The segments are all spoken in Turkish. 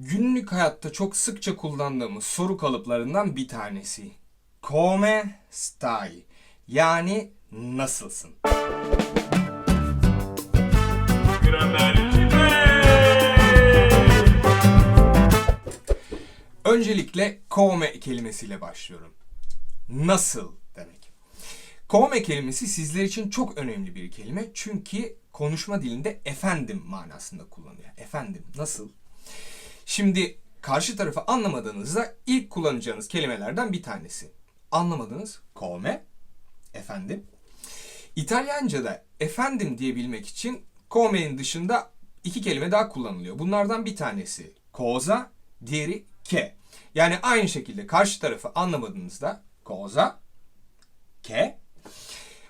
günlük hayatta çok sıkça kullandığımız soru kalıplarından bir tanesi. Come stai? Yani nasılsın? Öncelikle come kelimesiyle başlıyorum. Nasıl demek. Come kelimesi sizler için çok önemli bir kelime. Çünkü konuşma dilinde efendim manasında kullanılıyor. Efendim nasıl? Şimdi karşı tarafı anlamadığınızda ilk kullanacağınız kelimelerden bir tanesi. Anlamadınız come, efendim. İtalyanca'da efendim diyebilmek için come'nin dışında iki kelime daha kullanılıyor. Bunlardan bir tanesi cosa, diğeri che. Yani aynı şekilde karşı tarafı anlamadığınızda cosa, che.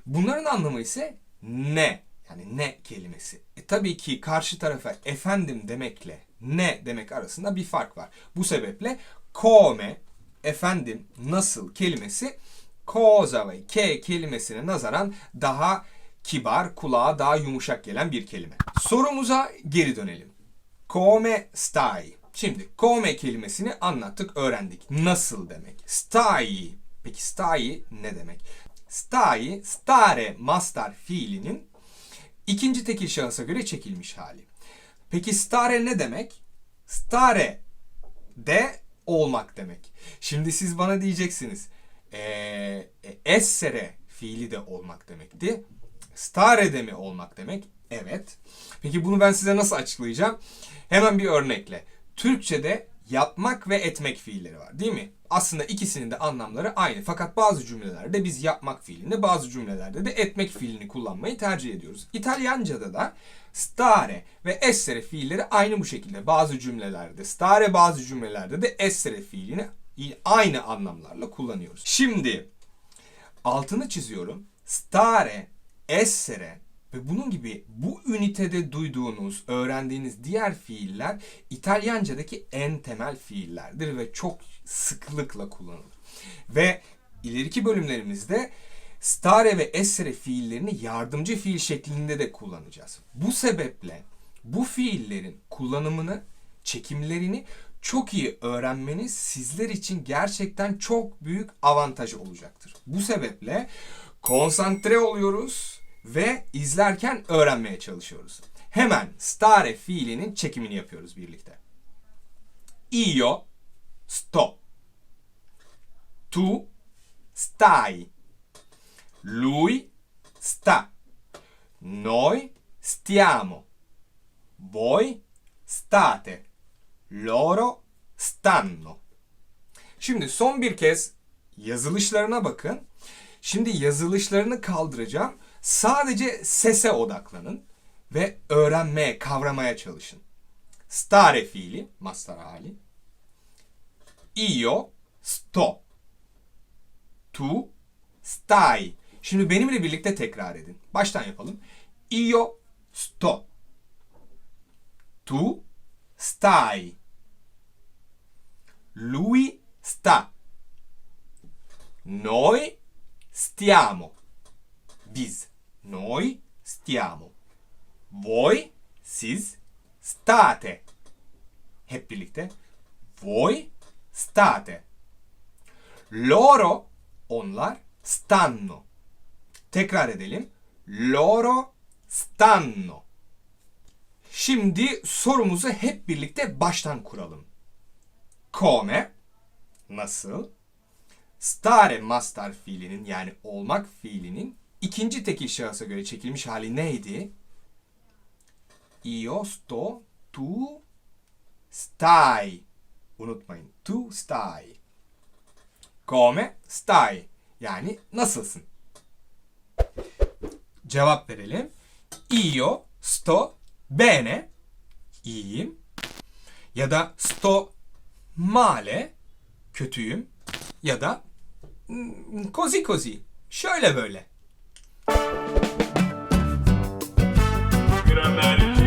Bunların anlamı ise ne. Yani ne kelimesi. E tabii ki karşı tarafa efendim demekle ne demek arasında bir fark var. Bu sebeple come, efendim, nasıl kelimesi cosa ve ke kelimesine nazaran daha kibar, kulağa daha yumuşak gelen bir kelime. Sorumuza geri dönelim. Come stai? Şimdi come kelimesini anlattık, öğrendik. Nasıl demek? Stai. Peki stai ne demek? Stai, stare mastar fiilinin ikinci tekil şahısa göre çekilmiş hali. Peki stare ne demek? Stare de olmak demek. Şimdi siz bana diyeceksiniz. Eee essere fiili de olmak demekti. Stare de mi olmak demek? Evet. Peki bunu ben size nasıl açıklayacağım? Hemen bir örnekle. Türkçe'de yapmak ve etmek fiilleri var değil mi? Aslında ikisinin de anlamları aynı. Fakat bazı cümlelerde biz yapmak fiilini, bazı cümlelerde de etmek fiilini kullanmayı tercih ediyoruz. İtalyanca'da da stare ve essere fiilleri aynı bu şekilde. Bazı cümlelerde stare, bazı cümlelerde de essere fiilini aynı anlamlarla kullanıyoruz. Şimdi altını çiziyorum. Stare, essere ve bunun gibi bu ünitede duyduğunuz, öğrendiğiniz diğer fiiller İtalyanca'daki en temel fiillerdir ve çok sıklıkla kullanılır. Ve ileriki bölümlerimizde stare ve essere fiillerini yardımcı fiil şeklinde de kullanacağız. Bu sebeple bu fiillerin kullanımını, çekimlerini çok iyi öğrenmeniz sizler için gerçekten çok büyük avantaj olacaktır. Bu sebeple konsantre oluyoruz ve izlerken öğrenmeye çalışıyoruz. Hemen stare fiilinin çekimini yapıyoruz birlikte. Io sto. Tu stai. Lui sta. Noi stiamo. Voi state. Loro stanno. Şimdi son bir kez yazılışlarına bakın. Şimdi yazılışlarını kaldıracağım. Sadece sese odaklanın ve öğrenmeye, kavramaya çalışın. Stare fiili, mastar hali. Io sto. Tu stai. Şimdi benimle birlikte tekrar edin. Baştan yapalım. Io sto. Tu stai. Lui sta. Noi stiamo. Biz. Noi stiamo. Voi siz state. Hep birlikte. Voi state. Loro onlar stanno. Tekrar edelim. Loro stanno. Şimdi sorumuzu hep birlikte baştan kuralım. Come nasıl? Stare mastar fiilinin yani olmak fiilinin ikinci tekil şahısa göre çekilmiş hali neydi? Io sto, tu stai. Unutmayın. Tu stai. Come stai. Yani nasılsın? Cevap verelim. Io sto bene. İyiyim. Ya da sto male. Kötüyüm. Ya da così così. Şöyle böyle. tonight.